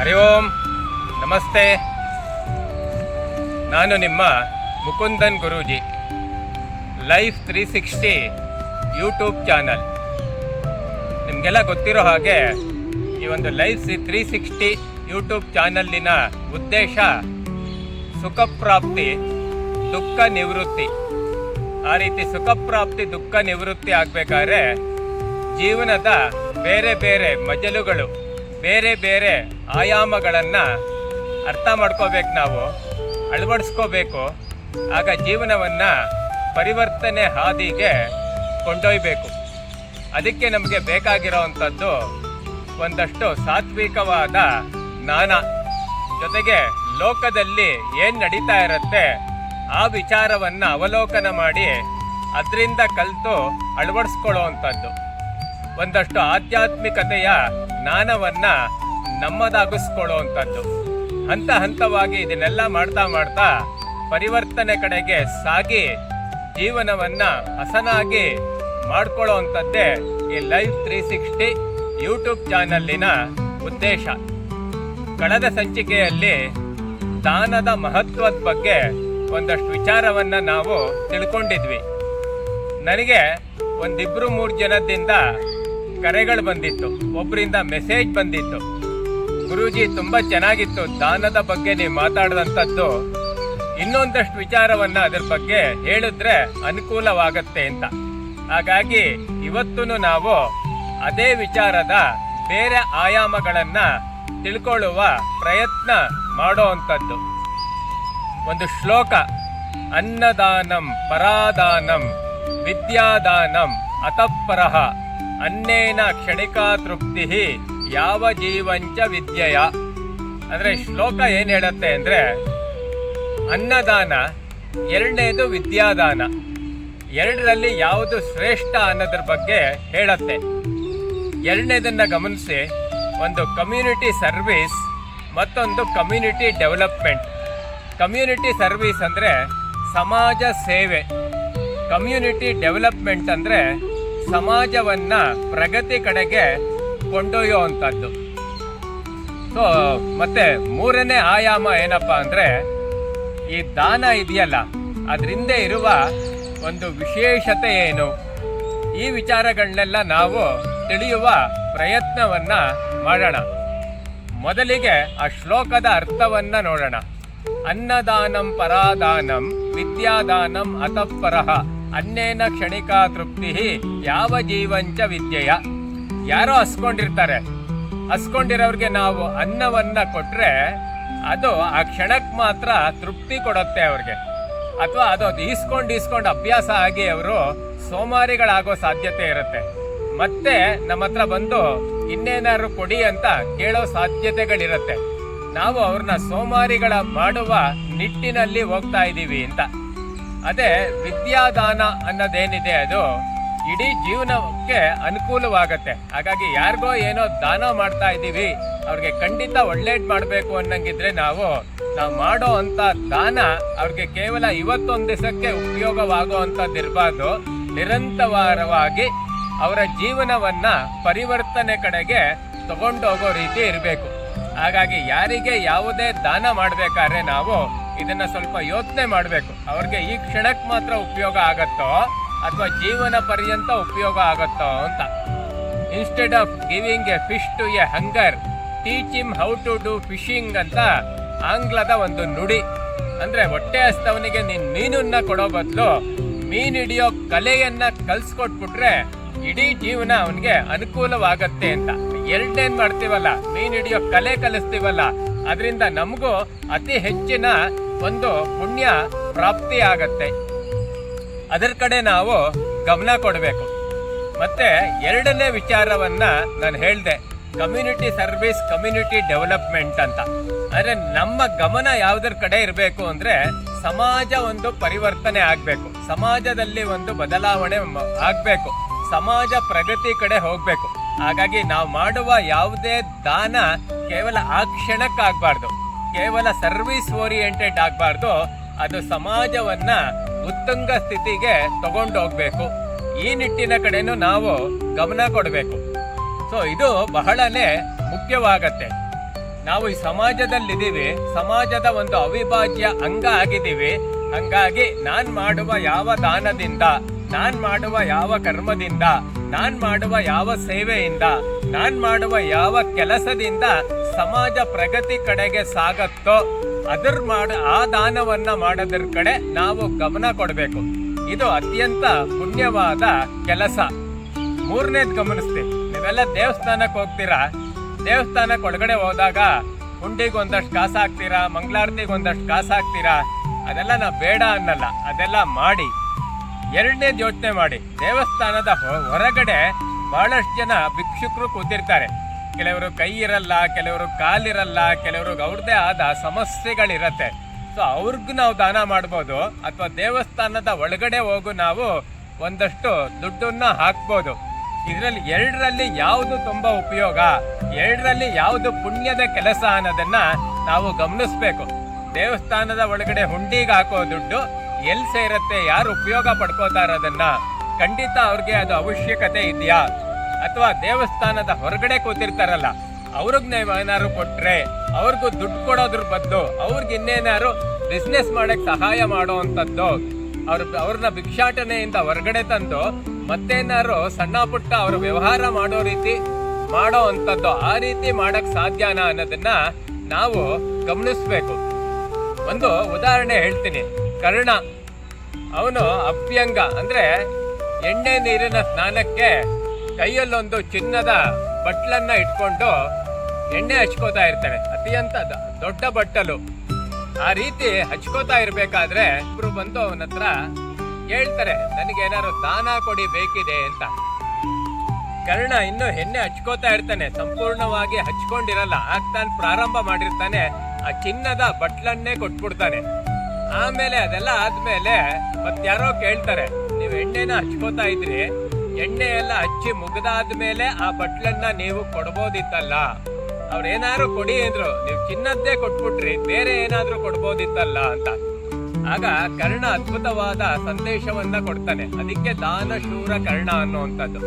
ಹರಿ ಓಂ. ನಮಸ್ತೆ. ನಾನು ನಿಮ್ಮ Mukundan Guruji. Life three sixty YouTube channel. ನಿಮಗೆಲ್ಲ ಗೊತ್ತಿರೋ ಹಾಗೆ ಈ ಒಂದು ಲೈಫ್ ತ್ರೀ ಸಿಕ್ಸ್ಟಿ ಯೂಟ್ಯೂಬ್ ಚಾನಲ್ಲಿನ ಉದ್ದೇಶ ಸುಖಪ್ರಾಪ್ತಿ ದುಃಖ ನಿವೃತ್ತಿ. ಆ ರೀತಿ ಸುಖಪ್ರಾಪ್ತಿ ದುಃಖ ನಿವೃತ್ತಿ ಆಗಬೇಕಾದ್ರೆ ಜೀವನದ ಬೇರೆ ಬೇರೆ ಮಜಲುಗಳು, ಬೇರೆ ಬೇರೆ ಆಯಾಮಗಳನ್ನು ಅರ್ಥ ಮಾಡ್ಕೋಬೇಕು ನಾವು, ಅಳವಡಿಸ್ಕೋಬೇಕು, ಆಗ ಜೀವನವನ್ನು ಪರಿವರ್ತನೆ ಹಾದಿಗೆ ಕೊಂಡೊಯ್ಬೇಕು. ಅದಕ್ಕೆ ನಮಗೆ ಬೇಕಾಗಿರೋವಂಥದ್ದು ಒಂದಷ್ಟು ಸಾತ್ವಿಕವಾದ ಜ್ಞಾನ. ಜೊತೆಗೆ ಲೋಕದಲ್ಲಿ ಏನು ನಡೀತಾ ಇರುತ್ತೆ, ಆ ವಿಚಾರವನ್ನು ಅವಲೋಕನ ಮಾಡಿ ಅದರಿಂದ ಕಲಿತು ಅಳವಡಿಸ್ಕೊಳ್ಳುವಂಥದ್ದು. ಒಂದಷ್ಟು ಆಧ್ಯಾತ್ಮಿಕತೆಯ ಜ್ಞಾನವನ್ನ ನಮ್ಮದಾಗಿಸ್ಕೊಳ್ಳುವಂಥದ್ದು ಹಂತ ಹಂತವಾಗಿ ಇದನ್ನೆಲ್ಲ ಮಾಡ್ತಾ ಮಾಡ್ತಾ ಪರಿವರ್ತನೆ ಕಡೆಗೆ ಸಾಗಿ ಜೀವನವನ್ನು ಹಸನಾಗಿ ಮಾಡ್ಕೊಳ್ಳೋವಂಥದ್ದೇ ಈ ಲೈವ್ ತ್ರೀ ಸಿಕ್ಸ್ಟಿ ಯೂಟ್ಯೂಬ್ ಚಾನಲ್ಲಿನ ಉದ್ದೇಶ. ಕಳೆದ ಸಂಚಿಕೆಯಲ್ಲಿ ದಾನದ ಮಹತ್ವದ ಬಗ್ಗೆ ಒಂದಷ್ಟು ವಿಚಾರವನ್ನು ನಾವು ತಿಳ್ಕೊಂಡಿದ್ವಿ. ನನಗೆ ಒಂದಿಬ್ಬರು ಮೂರು ಜನದಿಂದ ಕರೆಗಳು ಬಂದಿತ್ತು. ಒಬ್ಬರಿಂದ ಮೆಸೇಜ್ ಬಂದಿತ್ತು. ಗುರೂಜಿ ತುಂಬ ಚೆನ್ನಾಗಿತ್ತು. ದಾನದ ಬಗ್ಗೆ ನೀವು ಮಾತಾಡಿದಂಥದ್ದು. ಇನ್ನೊಂದಷ್ಟು ವಿಚಾರವನ್ನ ಅದ್ರ ಬಗ್ಗೆ ಹೇಳಿದ್ರೆ ಅನುಕೂಲವಾಗತ್ತೆ ಅಂತ. ಹಾಗಾಗಿ ಇವತ್ತು ನಾವು ಅದೇ ವಿಚಾರದ ಬೇರೆ ಆಯಾಮಗಳನ್ನ ತಿಳ್ಕೊಳ್ಳುವ ಪ್ರಯತ್ನ ಮಾಡುವಂಥದ್ದು. ಒಂದು ಶ್ಲೋಕ. ಅನ್ನದಾನಂ ಪರಾದಾನಂ ವಿದ್ಯಾದಾನಂ ಅತಃಪರಃ ಅನ್ನೇನ ಕ್ಷಣಿಕಾ ತೃಪ್ತಿ ಯಾವ ಜೀವಂಚ ವಿದ್ಯೆಯ? ಅಂದ್ರೆ ಶ್ಲೋಕ ಏನು ಹೇಳುತ್ತೆ ಅಂದ್ರೆ, ಅನ್ನದಾನ ಎರಡನೇದು ವಿದ್ಯಾದಾನ. ಎರಡರಲ್ಲಿ ಯಾವುದು ಶ್ರೇಷ್ಠ ಅನ್ನೋದ್ರ ಬಗ್ಗೆ ಹೇಳತ್ತೆ. ಎರಡನೇದನ್ನ ಗಮನಿಸಿ, ಒಂದು ಕಮ್ಯುನಿಟಿ ಸರ್ವಿಸ್ ಮತ್ತೊಂದು ಕಮ್ಯುನಿಟಿ ಡೆವಲಪ್ಮೆಂಟ್ ಕಮ್ಯುನಿಟಿ ಸರ್ವಿಸ್ ಅಂದರೆ ಸಮಾಜ ಸೇವೆ. ಕಮ್ಯುನಿಟಿ ಡೆವಲಪ್ಮೆಂಟ್ ಅಂದರೆ ಸಮಾಜವನ್ನ ಪ್ರಗತಿ ಕಡೆಗೆ ಕೊಂಡೊಯ್ಯುವಂಥದ್ದು ಸೊ ಮತ್ತೆ ಮೂರನೇ ಆಯಾಮ ಏನಪ್ಪಾ ಅಂದರೆ, ಈ ದಾನ ಇದೆಯಲ್ಲ, ಅದರಿಂದ ಇರುವ ಒಂದು ವಿಶೇಷತೆ ಏನು? ಈ ವಿಚಾರಗಳನ್ನೆಲ್ಲ ನಾವು ತಿಳಿಯುವ ಪ್ರಯತ್ನವನ್ನ ಮಾಡೋಣ. ಮೊದಲಿಗೆ ಆ ಶ್ಲೋಕದ ಅರ್ಥವನ್ನ ನೋಡೋಣ. ಅನ್ನದಾನಂ ಪರಾದಾನಂ ವಿದ್ಯಾದಾನಂ ಅತಃಪರಃ. ಅನ್ನೇನ ಕ್ಷಣಿಕಾ ತೃಪ್ತಿ ಯಾವ ಜೀವಂಚ ವಿದ್ಯೆಯ? ಯಾರೋ ಹಸ್ಕೊಂಡಿರ್ತಾರೆ. ಹಸ್ಕೊಂಡಿರೋರಿಗೆ ನಾವು ಅನ್ನವನ್ನ ಕೊಟ್ರೆ ಅದು ಆ ಕ್ಷಣಕ್ಕೆ ಮಾತ್ರ ತೃಪ್ತಿ ಕೊಡುತ್ತೆ ಅವ್ರಿಗೆ. ಅಥವಾ ಅದು ಅದು ಈಸ್ಕೊಂಡು ಈಸ್ಕೊಂಡು ಅಭ್ಯಾಸ ಆಗಿ ಅವರು ಸೋಮಾರಿಗಳಾಗೋ ಸಾಧ್ಯತೆ ಇರುತ್ತೆ. ಮತ್ತೆ ನಮ್ಮ ಹತ್ರ ಬಂದು ಇನ್ನೇನಾದ್ರು ಕೊಡಿ ಅಂತ ಕೇಳೋ ಸಾಧ್ಯತೆಗಳಿರುತ್ತೆ. ನಾವು ಅವ್ರನ್ನ ಸೋಮಾರಿಗಳ ಮಾಡುವ ನಿಟ್ಟಿನಲ್ಲಿ ಹೋಗ್ತಾ ಇದ್ದೀವಿ ಅಂತ. ಅದೇ ವಿದ್ಯಾದಾನ ಅನ್ನೋದೇನಿದೆ ಅದು ಇಡೀ ಜೀವನಕ್ಕೆ ಅನುಕೂಲವಾಗತ್ತೆ. ಹಾಗಾಗಿ ಯಾರಿಗೋ ಏನೋ ದಾನ ಮಾಡ್ತಾ ಇದ್ದೀವಿ, ಅವ್ರಿಗೆ ಖಂಡಿತ ಒಳ್ಳೇದು ಮಾಡಬೇಕು ಅನ್ನಂಗಿದ್ರೆ ನಾವು ನಾವು ಮಾಡೋ ಅಂತ ದಾನ ಅವ್ರಿಗೆ ಕೇವಲ ಇವತ್ತೊಂದು ದಿವಸಕ್ಕೆ ಉಪಯೋಗವಾಗೋ ಅಂಥದ್ದು ಇರಬಾರ್ದು ನಿರಂತರವಾಗಿ ಅವರ ಜೀವನವನ್ನ ಪರಿವರ್ತನೆ ಕಡೆಗೆ ತಗೊಂಡೋಗೋ ರೀತಿ ಇರಬೇಕು. ಹಾಗಾಗಿ ಯಾರಿಗೆ ಯಾವುದೇ ದಾನ ಮಾಡಬೇಕಾದ್ರೆ ನಾವು ಇದನ್ನ ಸ್ವಲ್ಪ ಯೋಚನೆ ಮಾಡಬೇಕು. ಅವ್ರಿಗೆ ಈ ಕ್ಷಣಕ್ಕೆ ಮಾತ್ರ ಉಪಯೋಗ ಆಗತ್ತೋ ಅಥವಾ ಜೀವನ ಪರ್ಯಂತ ಉಪಯೋಗ ಆಗುತ್ತೋ ಅಂತ. Instead of giving a fish to a hunger teach him how to do fishing ಅಂತ ಆಂಗ್ಲದ ಒಂದು ನುಡಿ. ಅಂದರೆ ಹೊಟ್ಟೆ ಹಸ್ತವನಿಗೆ ನೀನು ಮೀನನ್ನ ಕೊಡೋ ಬದಲು ಮೀನು ಹಿಡಿಯೋ ಕಲೆಯನ್ನು ಕಲ್ಸ್ಕೊಟ್ಬಿಟ್ರೆ ಇಡೀ ಜೀವನ ಅವನಿಗೆ ಅನುಕೂಲವಾಗತ್ತೆ ಅಂತ. ಎರಡೇನು ಮಾಡ್ತೀವಲ್ಲ, ಮೀನು ಹಿಡಿಯೋ ಕಲೆ ಕಲಿಸ್ತೀವಲ್ಲ, ಅದರಿಂದ ನಮಗೂ ಅತಿ ಹೆಚ್ಚಿನ ಒಂದು ಪುಣ್ಯ ಪ್ರಾಪ್ತಿ ಆಗತ್ತೆ. ಅದರ ಕಡೆ ನಾವು ಗಮನ ಕೊಡಬೇಕು. ಮತ್ತೆ ಎರಡನೇ ವಿಚಾರವನ್ನ ನಾನು ಹೇಳಿದೆ ಕಮ್ಯುನಿಟಿ ಸರ್ವಿಸ್ ಕಮ್ಯುನಿಟಿ ಡೆವಲಪ್ಮೆಂಟ್ ಅಂತ. ಅಂದ್ರೆ ನಮ್ಮ ಗಮನ ಯಾವುದ್ರ ಕಡೆ ಇರಬೇಕು ಅಂದ್ರೆ ಸಮಾಜ ಒಂದು ಪರಿವರ್ತನೆ ಆಗಬೇಕು. ಸಮಾಜದಲ್ಲಿ ಒಂದು ಬದಲಾವಣೆ ಆಗಬೇಕು. ಸಮಾಜ ಪ್ರಗತಿ ಕಡೆ ಹೋಗಬೇಕು. ಹಾಗಾಗಿ ನಾವು ಮಾಡುವ ಯಾವುದೇ ದಾನ ಕೇವಲ ಆ ಕ್ಷಣಕ್ಕಾಗಬಾರ್ದು. ಕೇವಲ ಸರ್ವಿಸ್ ಓರಿಯೆಂಟೆಡ್ ಆಗಬಾರ್ದು. ಅದು ಸಮಾಜವನ್ನ ಉತ್ತುಂಗ ಸ್ಥಿತಿಗೆ ತಗೊಂಡೋಗ್ಬೇಕು. ಈ ನಿಟ್ಟಿನ ಕಡೆನೂ ನಾವು ಗಮನ ಕೊಡಬೇಕು. ಸೊ ಇದು ಬಹಳನೇ ಮುಖ್ಯವಾಗತ್ತೆ. ನಾವು ಈ ಸಮಾಜದಲ್ಲಿದ್ದೀವಿ, ಸಮಾಜದ ಒಂದು ಅವಿಭಾಜ್ಯ ಅಂಗ ಆಗಿದ್ದೀವಿ. ಹಂಗಾಗಿ ನಾನ್ ಮಾಡುವ ಯಾವ ದಾನದಿಂದ, ನಾನ್ ಮಾಡುವ ಯಾವ ಕರ್ಮದಿಂದ, ನಾನ್ ಮಾಡುವ ಯಾವ ಸೇವೆಯಿಂದ, ನಾನ್ ಮಾಡುವ ಯಾವ ಕೆಲಸದಿಂದ ಸಮಾಜ ಪ್ರಗತಿ ಕಡೆಗೆ ಸಾಗತ್ತೋ ಅದರ ಮಾಡ, ಆ ದಾನವನ್ನ ಮಾಡೋದ್ರ ಕಡೆ ನಾವು ಗಮನ ಕೊಡಬೇಕು. ಇದು ಅತ್ಯಂತ ಪುಣ್ಯವಾದ ಕೆಲಸ. ಮೂರನೇದ್ ಗಮನಿಸ್ತೀವಿ ನೀವೆಲ್ಲ ದೇವಸ್ಥಾನಕ್ಕೆ ಹೋಗ್ತೀರಾ? ದೇವಸ್ಥಾನಕ್ಕೆ ಒಳಗಡೆ ಹೋದಾಗ ಹುಂಡಿಗೆ ಒಂದಷ್ಟು ಕಾಸು ಹಾಕ್ತೀರಾ? ಮಂಗಳಾರತಿಗೆ ಒಂದಷ್ಟು ಕಾಸು ಹಾಕ್ತೀರಾ? ಅದೆಲ್ಲ ನಾ ಬೇಡ ಅನ್ನಲ್ಲ. ಅದೆಲ್ಲ ಮಾಡಿ. ಎರಡನೇದು ಯೋಚನೆ ಮಾಡಿ. ದೇವಸ್ಥಾನದ ಹೊರಗಡೆ ಬಹಳಷ್ಟು ಜನ ಭಿಕ್ಷುಕರು ಕೂತಿರ್ತಾರೆ. ಕೆಲವರು ಕೈ ಇರಲ್ಲ, ಕೆಲವರು ಕಾಲಿರಲ್ಲ ಕೆಲವ್ರಿಗೆ ಅವ್ರದ್ದೇ ಆದ ಸಮಸ್ಯೆಗಳಿರತ್ತೆ. ಸೊ ಅವ್ರಿಗೂ ನಾವು ದಾನ ಮಾಡ್ಬೋದು, ಅಥವಾ ದೇವಸ್ಥಾನದ ಒಳಗಡೆ ಹೋಗು ನಾವು ಒಂದಷ್ಟು ದುಡ್ಡನ್ನ ಹಾಕ್ಬೋದು. ಇದರಲ್ಲಿ ಎರಡರಲ್ಲಿ ಯಾವುದು ತುಂಬಾ ಉಪಯೋಗ? ಎರಡರಲ್ಲಿ ಯಾವುದು ಪುಣ್ಯದ ಕೆಲಸ ಅನ್ನೋದನ್ನ ನಾವು ಗಮನಿಸ್ಬೇಕು. ದೇವಸ್ಥಾನದ ಒಳಗಡೆ ಹುಂಡಿಗೆ ಹಾಕೋ ದುಡ್ಡು ಎಲ್ಲಿ ಸೇರತ್ತೆ, ಯಾರು ಉಪಯೋಗ ಪಡ್ಕೋತಾರ ಅದನ್ನ ಖಂಡಿತ ಅವ್ರಿಗೆ ಅದು ಅವಶ್ಯಕತೆ ಇದೆಯಾ? ಅಥವಾ ದೇವಸ್ಥಾನದ ಹೊರಗಡೆ ಕೂತಿರ್ತಾರಲ್ಲ, ಅವ್ರಿಗೆ ಏನಾದ್ರು ಕೊಟ್ರೆ, ಅವ್ರಿಗೂ ದುಡ್ಡು ಕೊಡೋದ್ರ ಬದ್ದು ಅವ್ರಿಗೆ ಇನ್ನೇನಾದ್ರು ಬಿಸ್ನೆಸ್ ಮಾಡಕ್ ಸಹಾಯ ಮಾಡುವಂಥದ್ದು ಅವ್ರ ಅವ್ರನ್ನ ಭಿಕ್ಷಾಟನೆಯಿಂದ ಹೊರಗಡೆ ತಂದು ಮತ್ತೇನಾದ್ರು ಸಣ್ಣ ಪುಟ್ಟ ಅವ್ರ ವ್ಯವಹಾರ ಮಾಡೋ ರೀತಿ ಮಾಡೋ ಅಂಥದ್ದು ಆ ರೀತಿ ಮಾಡಕ್ ಸಾಧ್ಯನಾ ಅನ್ನೋದನ್ನ ನಾವು ಗಮನಿಸ್ಬೇಕು. ಒಂದು ಉದಾಹರಣೆ ಹೇಳ್ತೀನಿ. ಕರ್ಣ, ಅವನು ಅಭ್ಯಂಗ ಅಂದ್ರೆ ಎಣ್ಣೆ ನೀರಿನ ಸ್ನಾನಕ್ಕೆ ಕೈಯಲ್ಲೊಂದು ಚಿನ್ನದ ಬಟ್ಲನ್ನ ಇಟ್ಕೊಂಡು ಎಣ್ಣೆ ಹಚ್ಕೋತಾ ಇರ್ತಾನೆ ಅತ್ಯಂತ ದೊಡ್ಡ ಬಟ್ಟಲು. ಆ ರೀತಿ ಹಚ್ಕೋತಾ ಇರ್ಬೇಕಾದ್ರೆ ಇಬ್ರು ಬಂದು ಅವನ ಹತ್ರ ಕೇಳ್ತಾರೆ ನನಗೆ ಏನಾದ್ರು ದಾನ ಕೊಡಿ ಬೇಕಿದೆ ಅಂತ. ಕರ್ಣ ಇನ್ನು ಎಣ್ಣೆ ಹಚ್ಕೋತಾ ಇರ್ತಾನೆ, ಸಂಪೂರ್ಣವಾಗಿ ಹಚ್ಕೊಂಡಿರಲ್ಲ. ಆಗ ಪ್ರಾರಂಭ ಮಾಡಿರ್ತಾನೆ, ಆ ಚಿನ್ನದ ಬಟ್ಲನ್ನೇ ಕೊಟ್ಬಿಡ್ತಾನೆ. ಆಮೇಲೆ ಅದೆಲ್ಲ ಆದ್ಮೇಲೆ ಮತ್ತಾರೋ ಕೇಳ್ತಾರೆ, ನೀವು ಎಣ್ಣೆನ ಹಚ್ಕೋತಾ ಇದ್ರಿ ಎಣ್ಣೆ ಎಲ್ಲ ಹಚ್ಚಿ ಮುಗ್ದಾದ್ಮೇಲೆ ಆ ಬಟ್ಲನ್ನ ನೀವು ಕೊಡ್ಬೋದಿತ್ತಲ್ಲ. ಅವ್ರೇನಾದ್ರು ಕೊಡಿ ಅಂದ್ರು. ನೀವು ಚಿನ್ನದ್ದೇ ಕೊಟ್ಬಿಟ್ರಿ, ಬೇರೆ ಏನಾದ್ರೂ ಕೊಡ್ಬೋದಿತ್ತಲ್ಲ ಅಂತ. ಆಗ ಕರ್ಣ ಅದ್ಭುತವಾದ ಸಂದೇಶವನ್ನ ಕೊಡ್ತಾನೆ. ಅದಕ್ಕೆ ದಾನ, ಶೂರ, ಕರ್ಣ ಅನ್ನುವಂಥದ್ದು.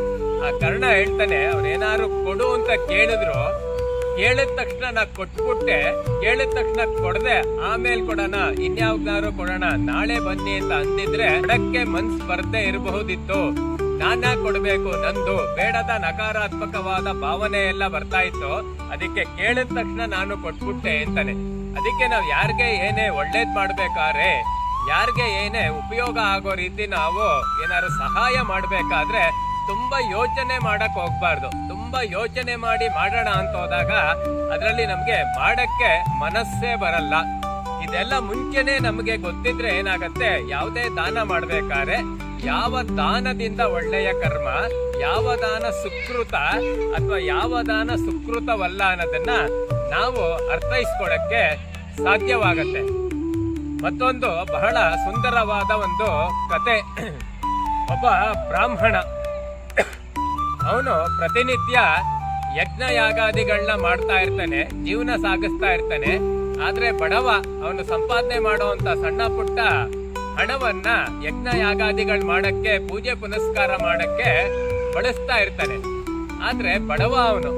ಆ ಕರ್ಣ ಹೇಳ್ತಾನೆ, ಅವ್ರೇನಾದ್ರು ಕೊಡು ಅಂತ ಕೇಳಿದ್ರು, ಕೇಳಿದ ತಕ್ಷಣ ನಾ ಕೊಟ್ಬಿಟ್ಟೆ, ಕೇಳಿದ ತಕ್ಷಣ ಕೊಡದೆ, ಆಮೇಲೆ ಕೊಡೋಣ, ಇನ್ಯಾವ್ದಾದ್ರು ಕೊಡೋಣ, ನಾಳೆ ಬನ್ನಿ ಅಂತ ಅಂದಿದ್ರೆ ಅದಕ್ಕೆ ಮನ್ಸ್ ಬರ್ದೇ ಇರಬಹುದಿತ್ತು. ನಾನ ಕೊಡ್ಬೇಕು ನಂದು ಬೇಡದ ನಕಾರಾತ್ಮಕವಾದ ಭಾವನೆ ಎಲ್ಲ ಬರ್ತಾ ಇತ್ತು. ಅದಕ್ಕೆ ಕೇಳಿದ ತಕ್ಷಣ ನಾನು ಕೊಟ್ಬಿಟ್ಟೆ ಅಂತಾನೆ. ಅದಕ್ಕೆ ನಾವು ಯಾರಿಗೆ ಏನೇ ಒಳ್ಳೇದ್ ಮಾಡ್ಬೇಕಾದ್ರೆ, ಯಾರಿಗೆ ಏನೇ ಉಪಯೋಗ ಆಗೋ ರೀತಿ ನಾವು ಏನಾದ್ರು ಸಹಾಯ ಮಾಡ್ಬೇಕಾದ್ರೆ ತುಂಬಾ ಯೋಚನೆ ಮಾಡಕ್ ಹೋಗ್ಬಾರ್ದು. ತುಂಬಾ ಯೋಚನೆ ಮಾಡಿ ಮಾಡೋಣ ಅಂತ ಹೋದಾಗ ಅದರಲ್ಲಿ ನಮ್ಗೆ ಮಾಡಕ್ಕೆ ಮನಸ್ಸೇ ಬರಲ್ಲ. ಇದೆಲ್ಲ ಮುಂಚೆನೆ ನಮಗೆ ಗೊತ್ತಿದ್ರೆ ಏನಾಗತ್ತೆ? ಯಾವುದೇ ದಾನ ಮಾಡ್ಬೇಕಾದ್ರೆ ಯಾವ ದಾನದಿಂದ ಒಳ್ಳೆಯ ಕರ್ಮ, ಯಾವ ದಾನ ಸುಕೃತ ಅಥವಾ ಯಾವ ದಾನ ಸುಕೃತವಲ್ಲ ಅನ್ನೋದನ್ನ ನಾವು ಅರ್ಥೈಸ್ಕೊಳಕ್ಕೆ ಸಾಧ್ಯವಾಗತ್ತೆ. ಮತ್ತೊಂದು ಬಹಳ ಸುಂದರವಾದ ಒಂದು ಕತೆ. ಒಬ್ಬ ಬ್ರಾಹ್ಮಣ. ಅವನು ಪ್ರತಿನಿತ್ಯ ಯಜ್ಞ ಯಾಗಾದಿಗಳನ್ನ ಮಾಡ್ತಾ ಇರ್ತಾನೆ, ಜೀವನ ಸಾಗಿಸ್ತಾ ಇರ್ತಾನೆ. ಆದ್ರೆ ಬಡವ, ಅವನು ಸಂಪಾದನೆ ಮಾಡುವಂತ ಸಣ್ಣ ಪುಟ್ಟ ಹಣವನ್ನ ಯಜ್ಞ ಯಾಗಾದಿಗಳು ಮಾಡಕ್ಕೆ, ಪೂಜೆ ಪುನಸ್ಕಾರ ಮಾಡಕ್ಕೆ ಬಳಸ್ತಾ ಇರ್ತಾನೆ. ಆದ್ರೆ ಬಡವ ಅವನು.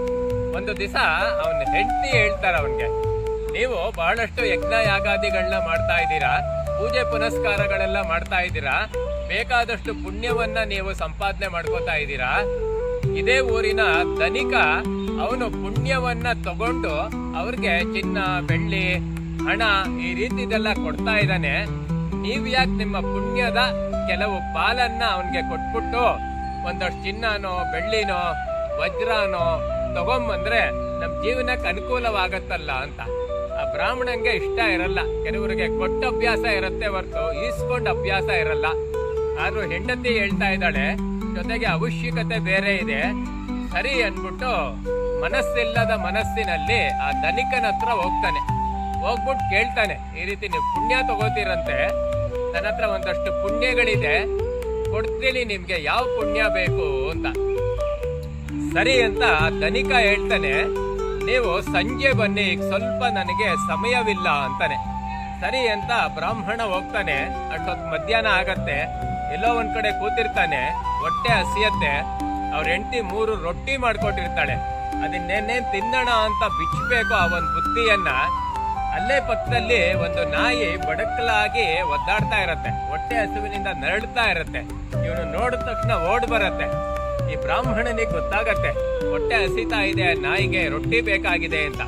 ಒಂದು ದಿವಸ ಅವನ ಹೆಂಡತಿ ಹೇಳ್ತಾರೆ ಅವನಿಗೆ, ನೀವು ಬಹಳಷ್ಟು ಯಜ್ಞ ಯಾಗಾದಿಗಳನ್ನ ಮಾಡ್ತಾ ಇದ್ದೀರಾ? ಪೂಜೆ ಪುನಸ್ಕಾರಗಳೆಲ್ಲ ಮಾಡ್ತಾ ಇದ್ದೀರಾ? ಬೇಕಾದಷ್ಟು ಪುಣ್ಯವನ್ನ ನೀವು ಸಂಪಾದನೆ ಮಾಡ್ಕೋತಾ ಇದ್ದೀರಾ? ಇದೇ ಊರಿನ ಧನಿಕ ಅವನು ಪುಣ್ಯವನ್ನ ತಗೊಂಡು ಅವ್ರಿಗೆ ಚಿನ್ನ, ಬೆಳ್ಳಿ, ಹಣ ಈ ರೀತಿದೆಲ್ಲ ಕೊಡ್ತಾ ಇದ್ದಾನೆ. ನೀವ್ ಯಾಕೆ ನಿಮ್ಮ ಪುಣ್ಯದ ಕೆಲವು ಪಾಲನ್ನ ಅವನಿಗೆ ಕೊಟ್ಬಿಟ್ಟು ಒಂದಷ್ಟು ಚಿನ್ನನೋ, ಬೆಳ್ಳಿನೋ, ವಜ್ರನೋ ತಗೊಂಬಂದ್ರೆ ನಮ್ಮ ಜೀವನಕ್ಕೆ ಅನುಕೂಲವಾಗತ್ತಲ್ಲ ಅಂತ. ಆ ಬ್ರಾಹ್ಮಣಂಗೆ ಇಷ್ಟ ಇರಲ್ಲ. ಕೆಲವರಿಗೆ ಕೊಟ್ಟ ಅಭ್ಯಾಸ ಇರುತ್ತೆ ಹೊರತು ಈಸ್ಕೊಂಡ್ ಅಭ್ಯಾಸ ಇರಲ್ಲ. ಆದ್ರೂ ಹೆಂಡತಿ ಹೇಳ್ತಾ ಇದ್ದಾಳೆ, ಜೊತೆಗೆ ಅವಶ್ಯಕತೆ ಬೇರೆ ಇದೆ. ಸರಿ ಅನ್ಬಿಟ್ಟು ಮನಸ್ಸಿಲ್ಲದ ಮನಸ್ಸಿನಲ್ಲಿ ಆ ಧನಿಕನ ಹತ್ರ ಹೋಗ್ತಾನೆ. ಹೋಗ್ಬಿಟ್ಟು ಕೇಳ್ತಾನೆ, ಈ ರೀತಿ ನೀವು ಪುಣ್ಯ ತಗೋತೀರಂತೆ, ನನ್ನ ಹತ್ರ ಒಂದಷ್ಟು ಪುಣ್ಯಗಳಿದೆ, ಕೊಡ್ತೀನಿ ನಿಮ್ಗೆ, ಯಾವ ಪುಣ್ಯ ಬೇಕು ಅಂತ. ಸರಿ ಅಂತ ಧನಿಕ ಹೇಳ್ತಾನೆ, ನೀವು ಸಂಜೆ ಬನ್ನಿ, ಈಗ ಸ್ವಲ್ಪ ನನಗೆ ಸಮಯವಿಲ್ಲ, ಅಂತಾನೆ. ಸರಿ ಅಂತ ಬ್ರಾಹ್ಮಣ ಹೋಗ್ತಾನೆ, ಅಷ್ಟೊತ್ತು ಮಧ್ಯಾಹ್ನ ಆಗತ್ತೆ, ಎಲ್ಲೋ ಒಂದ್ ಕಡೆ ಕೂತಿರ್ತಾನೆ, ಹೊಟ್ಟೆ ಹಸಿಯತ್ತೆ, ಅವ್ರ ಹೆಂಡತಿ ಮೂರು ರೊಟ್ಟಿ ಮಾಡ್ಕೊಟ್ಟಿರ್ತಾಳೆ. ಅದನ್ನೇನೇನ್ ತಿನ್ನೋಣ ಅಂತ ಬಿಚ್ಚಬೇಕು ಆ ಒಂದು ಬುತ್ತಿಯನ್ನ ಅಲ್ಲೇ ಪಕ್ಕದಲ್ಲಿ ಒಂದು ನಾಯಿ ಬಡಕಲಾಗಿ ಒದ್ದಾಡ್ತಾ ಇರತ್ತೆ. ಹೊಟ್ಟೆ ಹಸುವಿನಿಂದ ನರಳ್ತಾ ಇರತ್ತೆ. ಇವನು ನೋಡಿದ ತಕ್ಷಣ ಓಡ್ ಬರತ್ತೆ. ಈ ಬ್ರಾಹ್ಮಣನಿಗೆ ಗೊತ್ತಾಗತ್ತೆ, ಹೊಟ್ಟೆ ಹಸಿತಾ ಇದೆ, ನಾಯಿಗೆ ರೊಟ್ಟಿ ಬೇಕಾಗಿದೆ ಅಂತ.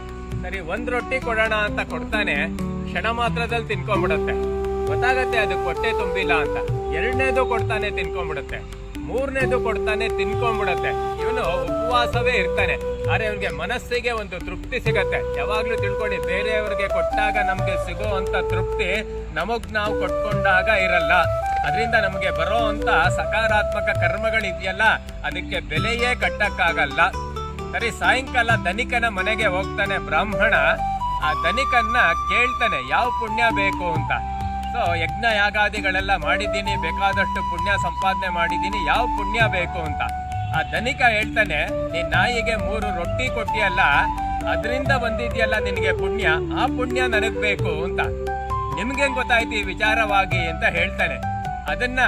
ಸರಿ, ಒಂದ್ ರೊಟ್ಟಿ ಕೊಡೋಣ ಅಂತ ಕೊಡ್ತಾನೆ, ಕ್ಷಣ ಮಾತ್ರದಲ್ಲಿ ತಿನ್ಕೊಂಡ್ಬಿಡತ್ತೆ. ಗೊತ್ತಾಗತ್ತೆ, ಅದಕ್ಕೆ ಹೊಟ್ಟೆ ತುಂಬಿಲ್ಲ ಅಂತ. ಎರಡನೇದು ಕೊಡ್ತಾನೆ ತಿನ್ಕೊಂಡ್ಬಿಡುತ್ತೆ. ಮೂರನೇದು ಕೊಡ್ತಾನೆ, ತಿನ್ಕೊಂಡ್ಬಿಡತ್ತೆ. ಇವನು ಉಪವಾಸವೇ ಇರ್ತಾನೆ. ಆದರೆ ಇವನಿಗೆ ಮನಸ್ಸಿಗೆ ಒಂದು ತೃಪ್ತಿ ಸಿಗತ್ತೆ. ಯಾವಾಗಲೂ ತಿಳ್ಕೊಳ್ಳಿ, ಬೇರೆಯವ್ರಿಗೆ ಕೊಟ್ಟಾಗ ನಮಗೆ ಸಿಗೋವಂತ ತೃಪ್ತಿ ನಮಗ್ ನಾವು ಕೊಟ್ಕೊಂಡಾಗ ಇರಲ್ಲ. ಅದರಿಂದ ನಮಗೆ ಬರೋ ಅಂತ ಸಕಾರಾತ್ಮಕ ಕರ್ಮಗಳಿದೆಯಲ್ಲ, ಅದಕ್ಕೆ ಬೆಲೆಯೇ ಕಟ್ಟಕ್ಕಾಗಲ್ಲ. ಸರಿ, ಸಾಯಂಕಾಲ ಧನಿಕನ ಮನೆಗೆ ಹೋಗ್ತಾನೆ ಬ್ರಾಹ್ಮಣ. ಆ ಧನಿಕನ್ನ ಕೇಳ್ತಾನೆ, ಯಾವ ಪುಣ್ಯ ಬೇಕು? ಅಂತ. ಸೊ ಯಜ್ಞ ಯಾಗಾದಿಗಳೆಲ್ಲ ಮಾಡಿದ್ದೀನಿ ಬೇಕಾದಷ್ಟು ಪುಣ್ಯ ಸಂಪಾದನೆ ಮಾಡಿದ್ದೀನಿ ಯಾವ ಪುಣ್ಯ ಬೇಕು ಅಂತ. ಆ ಧನಿಕ ಹೇಳ್ತಾನೆ ನೀನ್ ನಾಯಿಗೆ ಮೂರು ರೊಟ್ಟಿ ಕೊಟ್ಟಿಯಲ್ಲ ಅದರಿಂದ ಬಂದಿದ್ಯಲ್ಲ ನಿನಗೆ ಪುಣ್ಯ ಆ ಪುಣ್ಯ ನನಗ್ ಬೇಕು ಅಂತ. ನಿಮ್ಗೆ ಗೊತ್ತಾಯ್ತು ಈ ವಿಚಾರವಾಗಿ ಅಂತ ಹೇಳ್ತಾನೆ. ಅದನ್ನ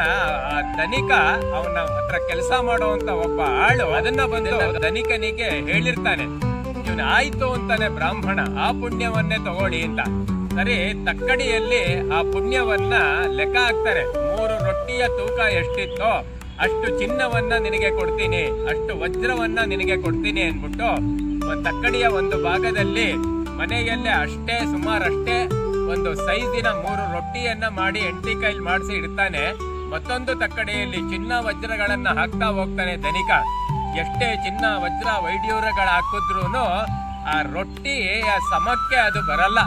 ಆ ಧನಿಕ ಅವನ ಹತ್ರ ಕೆಲಸ ಮಾಡುವಂತ ಒಬ್ಬ ಆಳು ಅದನ್ನ ಬಂದು ಧನಿಕನಿಗೆ ಹೇಳಿರ್ತಾನೆ. ಇವನು ಆಯ್ತು ಅಂತಾನೆ ಬ್ರಾಹ್ಮಣ ಆ ಪುಣ್ಯವನ್ನೇ ತಗೊಳ್ಳಿ ಅಂತ. ಸರಿ, ತಕ್ಕಡಿಯಲ್ಲಿ ಆ ಪುಣ್ಯವನ್ನ ಲೆಕ್ಕ ಹಾಕ್ತಾರೆ. ಮೂರು ರೊಟ್ಟಿಯ ತೂಕ ಎಷ್ಟಿತ್ತೋ ಅಷ್ಟು ಚಿನ್ನವನ್ನ ನಿನಗೆ ಕೊಡ್ತೀನಿ, ಅಷ್ಟು ವಜ್ರವನ್ನ ನಿನಗೆ ಕೊಡ್ತೀನಿ ಅಂದ್ಬಿಟ್ಟು ತಕ್ಕಡಿಯ ಒಂದು ಭಾಗದಲ್ಲಿ ಮನೆಯಲ್ಲೇ ಅಷ್ಟೇ ಸುಮಾರು ಅಷ್ಟೇ ಒಂದು ಸೈಜಿನ ಮೂರು ರೊಟ್ಟಿಯನ್ನ ಮಾಡಿ ಎಂಟಿ ಕೈಲಿ ಮಾಡಿಸಿ ಇಡ್ತಾನೆ. ಮತ್ತೊಂದು ತಕ್ಕಡಿಯಲ್ಲಿ ಚಿನ್ನ ವಜ್ರಗಳನ್ನ ಹಾಕ್ತಾ ಹೋಗ್ತಾನೆ ಧನಿಕ ಎಷ್ಟೇ ಚಿನ್ನ, ವಜ್ರ, ವೈಡ್ಯೂರಗಳ ಹಾಕಿದ್ರು ಆ ರೊಟ್ಟಿ ಸಮಕ್ಕೆ ಅದು ಬರಲ್ಲ.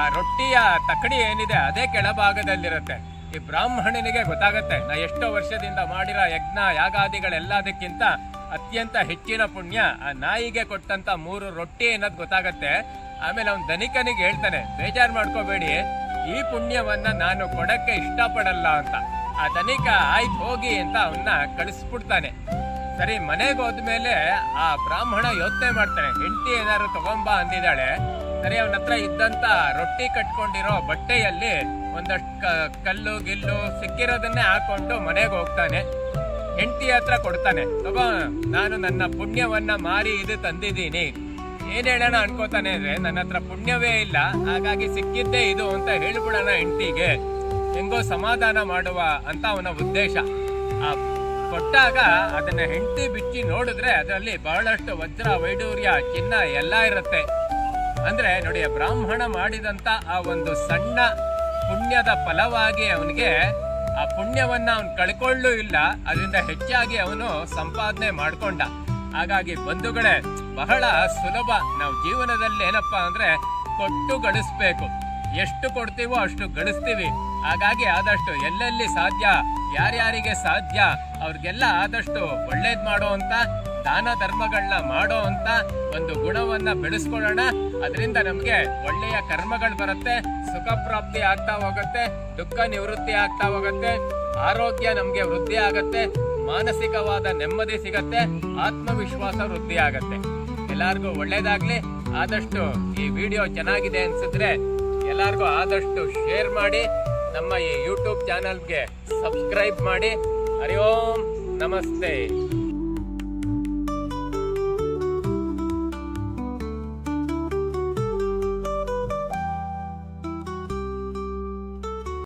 ಆ ರೊಟ್ಟಿಯ ತಕ್ಕಡಿ ಏನಿದೆ ಅದೇ ಕೆಳಭಾಗದಲ್ಲಿರುತ್ತೆ. ಈ ಬ್ರಾಹ್ಮಣನಿಗೆ ಗೊತ್ತಾಗತ್ತೆ, ನಾ ಎಷ್ಟೋ ವರ್ಷದಿಂದ ಮಾಡಿರೋ ಯಜ್ಞ, ಯಾಗಾದಿಗಳೆಲ್ಲದಕ್ಕಿಂತ ಅತ್ಯಂತ ಹೆಚ್ಚಿನ ಪುಣ್ಯ ಆ ನಾಯಿಗೆ ಕೊಟ್ಟಂತ ಮೂರು ರೊಟ್ಟಿ ಅನ್ನೋದು ಗೊತ್ತಾಗತ್ತೆ. ಆಮೇಲೆ ಅವನು ಧನಿಕನಿಗೆ ಹೇಳ್ತಾನೆ, ಬೇಜಾರ್ ಮಾಡ್ಕೋಬೇಡಿ, ಈ ಪುಣ್ಯವನ್ನ ನಾನು ಕೊಡಕ್ಕೆ ಇಷ್ಟಪಡಲ್ಲ ಅಂತ. ಆ ಧನಿಕ ಆಯ್ತು ಹೋಗಿ ಅಂತ ಅವನ್ನ ಕಳಿಸ್ಬಿಡ್ತಾನೆ. ಸರಿ, ಮನೆಗೆ ಹೋದ್ಮೇಲೆ ಆ ಬ್ರಾಹ್ಮಣ ಯೋಚನೆ ಮಾಡ್ತಾನೆ, ಹೆಂಡತಿ ಏನಾದ್ರು ತಗೊಂಬಾ ಅಂದಿದ್ದಾಳೆ. ಸರಿ ಅವನ ಹತ್ರ ಇದ್ದಂತ ರೊಟ್ಟಿ ಕಟ್ಕೊಂಡಿರೋ ಬಟ್ಟೆಯಲ್ಲಿ ಒಂದಷ್ಟು ಕಲ್ಲು ಗಿಲ್ಲು ಸಿಕ್ಕಿರೋದನ್ನೇ ಹಾಕೊಂಡು ಮನೆಗೆ ಹೋಗ್ತಾನೆ. ಹೆಂಡತಿ ಹತ್ರ ಕೊಡ್ತಾನೆ. ತಗೋ, ನಾನು ನನ್ನ ಪುಣ್ಯವನ್ನ ಮಾರಿ ಇದು ತಂದಿದ್ದೀನಿ. ಏನ್ ಹೇಳೋಣ ಅನ್ಕೋತಾನೆ ಅಂದ್ರೆ ನನ್ನ ಹತ್ರ ಪುಣ್ಯವೇ ಇಲ್ಲ. ಹಾಗಾಗಿ ಸಿಕ್ಕಿದ್ದೇ ಇದು ಅಂತ ಹೇಳ್ಬಿಡೋಣ ಹೆಂಡತಿಗೆ. ಹೆಂಗೋ ಸಮಾಧಾನ ಮಾಡುವ ಅಂತ ಅವನ ಉದ್ದೇಶ. ಆ ಕೊಟ್ಟಾಗ ಅದನ್ನ ಹೆಂಡತಿ ಬಿಚ್ಚಿ ನೋಡಿದ್ರೆ ಅದರಲ್ಲಿ ಬಹಳಷ್ಟು ವಜ್ರ ವೈಡೂರ್ಯ ಚಿನ್ನ ಎಲ್ಲ ಇರುತ್ತೆ. ಅಂದ್ರೆ ನೋಡಿ ಬ್ರಾಹ್ಮಣ ಮಾಡಿದಂತ ಆ ಒಂದು ಸಣ್ಣ ಪುಣ್ಯದ ಫಲವಾಗಿ ಅವನಿಗೆ ಆ ಪುಣ್ಯವನ್ನ ಅವನು ಕಳ್ಕೊಳ್ಳೂ ಇಲ್ಲ. ಅದರಿಂದ ಹೆಚ್ಚಾಗಿ ಅವನು ಸಂಪಾದನೆ ಮಾಡ್ಕೊಂಡ. ಹಾಗಾಗಿ ಬಂಧುಗಳೇ, ಬಹಳ ಸುಲಭ ನಾವು ಜೀವನದಲ್ಲಿ ಏನಪ್ಪಾ ಅಂದ್ರೆ ಕೊಟ್ಟು ಗಳಿಸ್ಬೇಕು. ಎಷ್ಟು ಕೊಡ್ತೀವೋ ಅಷ್ಟು ಗಳಿಸ್ತೀವಿ. ಹಾಗಾಗಿ ಆದಷ್ಟು ಎಲ್ಲೆಲ್ಲಿ ಸಾಧ್ಯ, ಯಾರ್ಯಾರಿಗೆ ಸಾಧ್ಯ, ಅವ್ರಿಗೆಲ್ಲ ಆದಷ್ಟು ಒಳ್ಳೇದ್ ಅಂತ ದಾನ ಧರ್ಮಗಳನ್ನ ಮಾಡೋ ಅಂತ ಒಂದು ಗುಣವನ್ನ ಬೆಳೆಸ್ಕೊಳ್ಳೋಣ. ಅದರಿಂದ ನಮಗೆ ಒಳ್ಳೆಯ ಕರ್ಮಗಳು ಬರುತ್ತೆ ಸುಖ ಪ್ರಾಪ್ತಿ ಆಗ್ತಾ ಹೋಗುತ್ತೆ, ದುಃಖ ನಿವೃತ್ತಿ ಆಗ್ತಾ ಹೋಗುತ್ತೆ, ಆರೋಗ್ಯ ನಮಗೆ ವೃದ್ಧಿ ಆಗತ್ತೆ, ಮಾನಸಿಕವಾದ ನೆಮ್ಮದಿ ಸಿಗತ್ತೆ, ಆತ್ಮವಿಶ್ವಾಸ ವೃದ್ಧಿ ಆಗತ್ತೆ. ಎಲ್ಲಾರ್ಗೂ ಒಳ್ಳೇದಾಗ್ಲಿ. ಆದಷ್ಟು ಈ ವಿಡಿಯೋ ಚೆನ್ನಾಗಿದೆ ಅನ್ಸಿದ್ರೆ ಎಲ್ಲಾರ್ಗೂ ಆದಷ್ಟು ಶೇರ್ ಮಾಡಿ, ನಮ್ಮ ಈ ಯೂಟ್ಯೂಬ್ ಚಾನಲ್ಗೆ ಸಬ್ಸ್ಕ್ರೈಬ್ ಮಾಡಿ. ಹರಿ ಓಂ ನಮಸ್ತೆ.